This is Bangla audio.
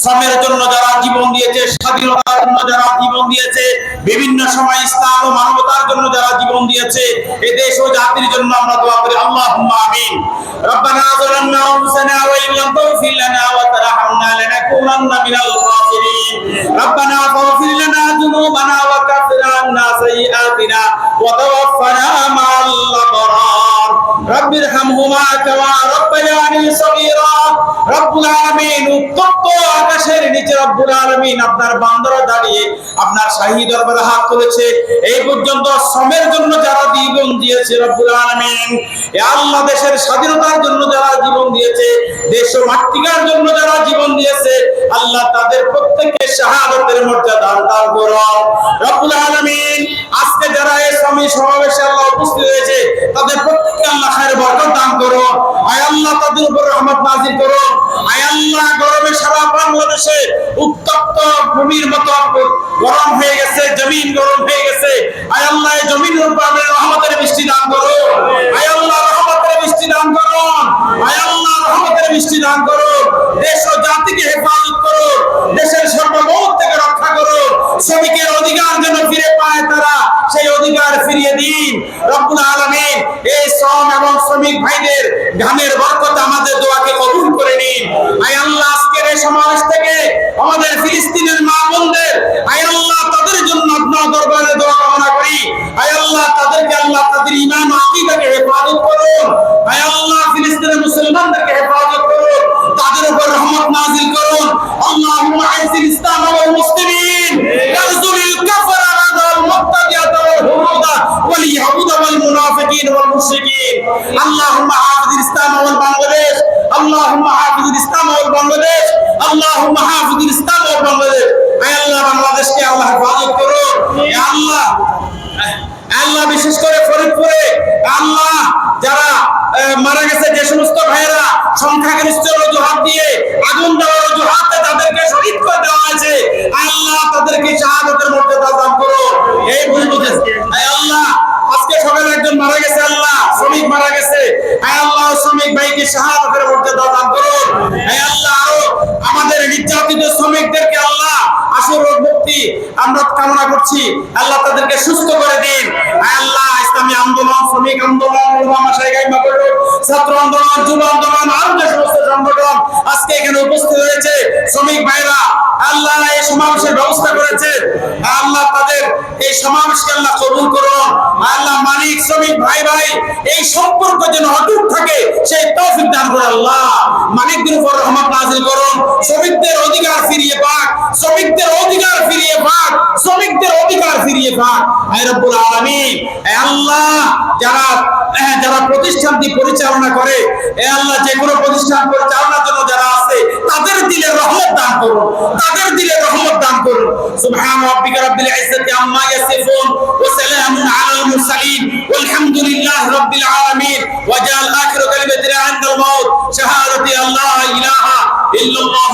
শ্রমের জন্য যারা জীবন দিয়েছে স্বাধীনতার জন্য যারা জীবন দিয়েছে বিভিন্ন সময় ইসলাম ও মানবতার জন্য যারা জীবন দিয়েছে এ দেশ ও জাতির জন্য আমরা দোয়া করি আল্লাহুম্মা আমিন ربنا ظلمنا انفسنا وان لم تغفر لنا وترحمنا لنكونن من الخاسرين ربنا فاغفر لنا ذنوبنا وكفر عنا سيئاتنا وتوفنا مع الابرار رب ارحمهما كما ربياني صغيرا রব্বুল আলামিন উত্তপ্ত আকাশের নিচে রব্বুল আলামিন আপনার বান্দারা দাঁড়িয়ে আপনার শাহী দরবারে হাত তুলেছে এই পর্যন্ত শ্রমের জন্য যারা জীবন দিয়েছে রব্বুল আলামিন এ আল্লাহ দেশের স্বাধীনতার জন্য যারা জীবন দিয়েছে দেশ ও মাতৃকার জন্য যারা জীবন দিয়েছে আল্লাহ তাদের প্রত্যেককে শাহাদাতের মর্যাদা দান করো রব্বুল আলামিন আজকে যারা এই স্বামী সমাবেশে আল্লাহ উপস্থিত হয়েছে তাদের প্রত্যেককে খায়ের বরকত দান করো। আয় আল্লাহ তাদের উপর রহমত নাজিল করো। আয় আল্লাহ গরমে সারা বাংলাদেশে উত্তপ্ত ভূমির মতো গরম হয়ে গেছে, জমিন গরম হয়ে গেছে। আয় আল্লাহ রহমতের বৃষ্টি দান করো। আয় আল্লাহ রহমতের বৃষ্টি দান করো। আয় আল্লাহ রহমতের বৃষ্টি দান করো। দেশ ও জাতিকে হেফাজত করো। দেশের সর্বমত থেকে রক্ষা করো। শ্রমিকের অধিকার যেন ফিরে পায় তারা। সেই অধিকার ফিরিয়ে দিন। রব্বুল আলামিন এই শ্রম এবং শ্রমিক ভাইদের ঘামের বরকত আমাদের দোয়াকে কবুল করে নিন। আয় আল্লাহ আজকের এই সমাবেশ থেকে আমাদের ইসলাম ওয়াল বাংলাদেশ, আল্লাহুম্মা হাফিজিল ইসলাম ওয়াল বাংলাদেশ, আল্লাহুম্মা হাফিজিল ইসলাম ওয়াল বাংলাদেশ। আল্লাহ, বাংলাদেশকে আল্লাহ হেফাজত করুন। হে আল্লাহ আল্লাহ বিশেষ করে ফরিদপুরে, আল্লাহ যারা মারা গেছে যে সমস্ত ভাইয়েরা সংখ্যাগরিষ্ঠের অজুহাত দিয়ে আগুন দেওয়ার অজুহাতে তাদেরকে শহীদ করে দেওয়া হয়েছে। আল্লাহ তাদেরকে শাহাদতের মর্যাদা শাহাদতের মর্যাদা দান করুন হে আল্লাহ, আরও আমাদের নির্যাতিত শ্রমিকদেরকে আল্লাহ আসল মুক্তি আমরা কামনা করছি। আল্লাহ তাদেরকে সুস্থ করে দিন। আল্লাহ, ইসলামী আন্দোলন, শ্রমিক আন্দোলন ছাত্র আন্দোলন, যুব আন্দোলন, আরও যে সমস্ত সংগঠন আজকে এখানে উপস্থিত হয়েছে, শ্রমিক ভাইরা আল্লাহ এই সমাবেশের ব্যবস্থা করেছে। আল্লাহ তাদের এই সমাবেশকে আল্লাহ কবুল করুন। আল্লাহ মালিক, শ্রমিক, ভাই ভাই, এই সম্পর্ক যেন অটুট থাকে, সেই তৌফিক দান আল্লাহ। মালিকদের উপর রহমত নাজিল করুন। শ্রমিকদের অধিকার ফিরিয়ে পাক, শ্রমিকদের অধিকার ফিরিয়ে পাক, শ্রমিকদের অধিকার ফিরিয়ে পাক। আয় রব্বুল আল্লাহ, যারা এ যারা প্রতিষ্ঠানটি পরিচালনা করে, এ আল্লাহ যে কোনো প্রতিষ্ঠান পরিচালনার জন্য যারা তাদের দিলে রহমত দান করুন। তাদের দিলে রহমত দান করুন। সুবহান রাব্বিকা রাব্বিল ইজ্জাতি আম্মা ইয়াসিফুন ওয়া সালামুন আলাল মুরসালিন। আলহামদুলিল্লাহ রাব্বিল আলামিন। ওয়া জাল আখিরু কালিমাতিনা আল মাউত। শাহাদাতি আল্লাহ ইলাহা ইল্লাল্লাহ